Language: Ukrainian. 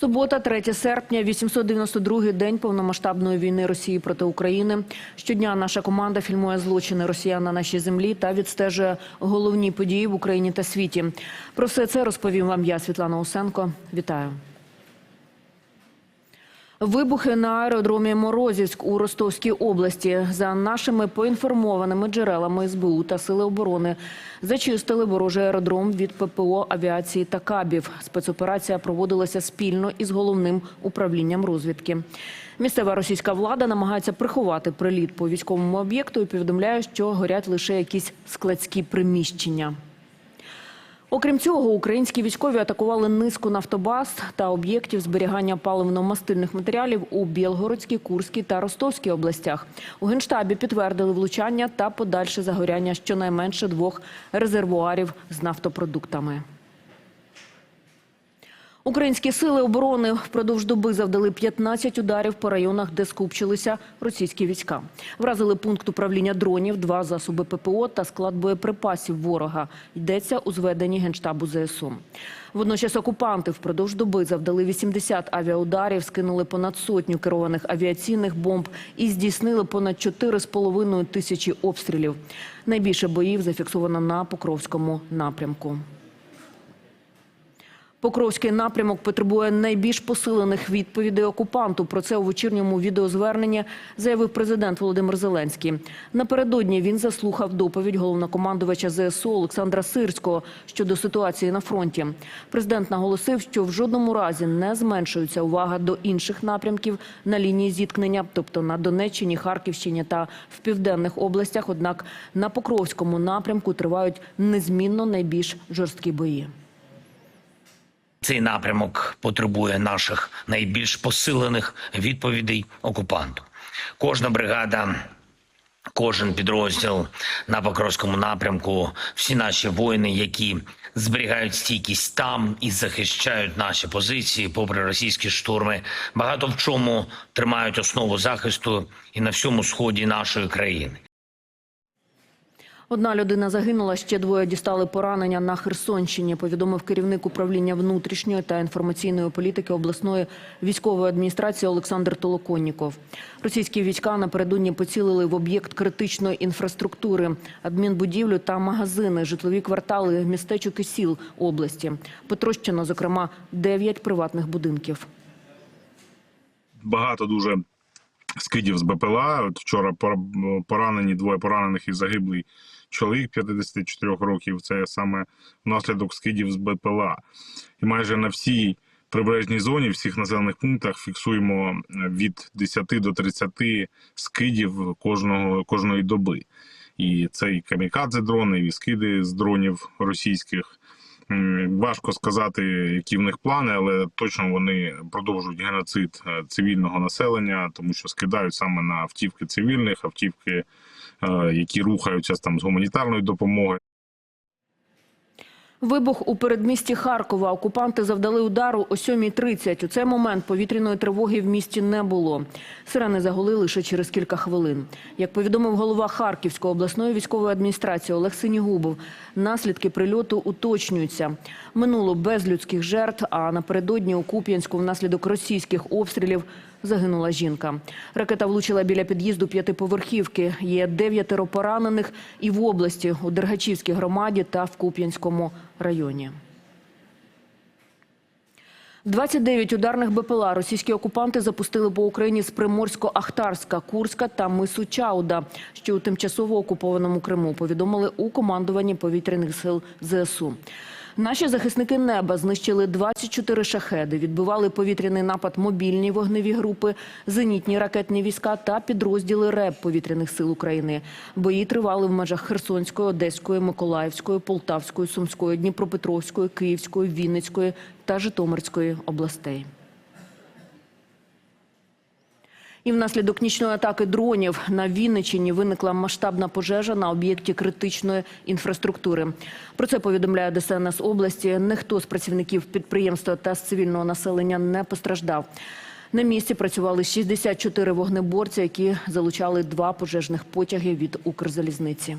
Субота, 3 серпня, 892-й день повномасштабної війни Росії проти України. Щодня наша команда фільмує злочини росіян на нашій землі та відстежує головні події в Україні та світі. Про все це розповім вам я, Світлана Усенко. Вітаю. Вибухи на аеродромі Морозівськ у Ростовській області. За нашими поінформованими джерелами СБУ та Сили оборони зачистили ворожий аеродром від ППО авіації та кабів. Спецоперація проводилася спільно із головним управлінням розвідки. Місцева російська влада намагається приховати приліт по військовому об'єкту і повідомляє, що горять лише якісь складські приміщення. Окрім цього, українські військові атакували низку нафтобаз та об'єктів зберігання паливно-мастильних матеріалів у Білгородській, Курській та Ростовській областях. У генштабі підтвердили влучання та подальше загоряння щонайменше двох резервуарів з нафтопродуктами. Українські сили оборони впродовж доби завдали 15 ударів по районах, де скупчилися російські війська. Вразили пункт управління дронів, два засоби ППО та склад боєприпасів ворога. Йдеться у зведенні Генштабу ЗСУ. Водночас окупанти впродовж доби завдали 80 авіаударів, скинули понад сотню керованих авіаційних бомб і здійснили понад 4,5 тисячі обстрілів. Найбільше боїв зафіксовано на Покровському напрямку. Покровський напрямок потребує найбільш посилених відповідей окупанту. Про це у вечірньому відеозверненні заявив президент Володимир Зеленський. Напередодні він заслухав доповідь головнокомандувача ЗСУ Олександра Сирського щодо ситуації на фронті. Президент наголосив, що в жодному разі не зменшується увага до інших напрямків на лінії зіткнення, тобто на Донеччині, Харківщині та в південних областях. Однак на Покровському напрямку тривають незмінно найбільш жорсткі бої. Цей напрямок потребує наших найбільш посилених відповідей окупанту. Кожна бригада, кожен підрозділ на Покровському напрямку, всі наші воїни, які зберігають стійкість там і захищають наші позиції, попри російські штурми, багато в чому тримають основу захисту і на всьому сході нашої країни. Одна людина загинула, ще двоє дістали поранення на Херсонщині, повідомив керівник управління внутрішньої та інформаційної політики обласної військової адміністрації Олександр Толоконніков. Російські війська напередодні поцілили в об'єкт критичної інфраструктури, адмінбудівлю та магазини, житлові квартали містечок і сіл області. Потрощено, зокрема, дев'ять приватних будинків. багато дуже скидів з БПЛА. От вчора пора- поранені двоє поранених і загиблий чоловік 54 років. Це саме внаслідок скидів з БПЛА. І майже на всій прибережній зоні, всіх населених пунктах фіксуємо е, від 10 до 30 скидів кожного кожної доби. І це і камікадзе дрони, і скиди з дронів російських. Важко сказати, які в них плани, але точно вони продовжують геноцид е, цивільного населення, тому що скидають саме на автівки цивільних, автівки, які рухаються там з гуманітарної допомоги. Вибух у передмісті Харкова. Окупанти завдали удару о 7.30. У цей момент повітряної тривоги в місті не було. Сирени загули лише через кілька хвилин. Як повідомив голова Харківської обласної військової адміністрації Олег Синігубов, наслідки прильоту уточнюються. Минуло без людських жертв, а напередодні у Куп'янську внаслідок російських обстрілів загинула жінка. Ракета влучила біля під'їзду п'ятиповерхівки. Є дев'ятеро поранених і в області, у Дергачівській громаді та в Куп'янському районі. 29 ударних БПЛА російські окупанти запустили по Україні з Приморсько-Ахтарська, Курська та мису Чауда, що у тимчасово окупованому Криму, повідомили у командуванні повітряних сил ЗСУ. Наші захисники неба знищили 24 шахеди, відбивали повітряний напад мобільні вогневі групи, зенітні ракетні війська та підрозділи РЕБ повітряних сил України. Бої тривали в межах Херсонської, Одеської, Миколаївської, Полтавської, Сумської, Дніпропетровської, Київської, Вінницької та Житомирської областей. І внаслідок нічної атаки дронів на Вінниччині виникла масштабна пожежа на об'єкті критичної інфраструктури. Про це повідомляє ДСНС області. Ніхто з працівників підприємства та з цивільного населення не постраждав. На місці працювали 64 вогнеборці, які залучали два пожежних потяги від Укрзалізниці.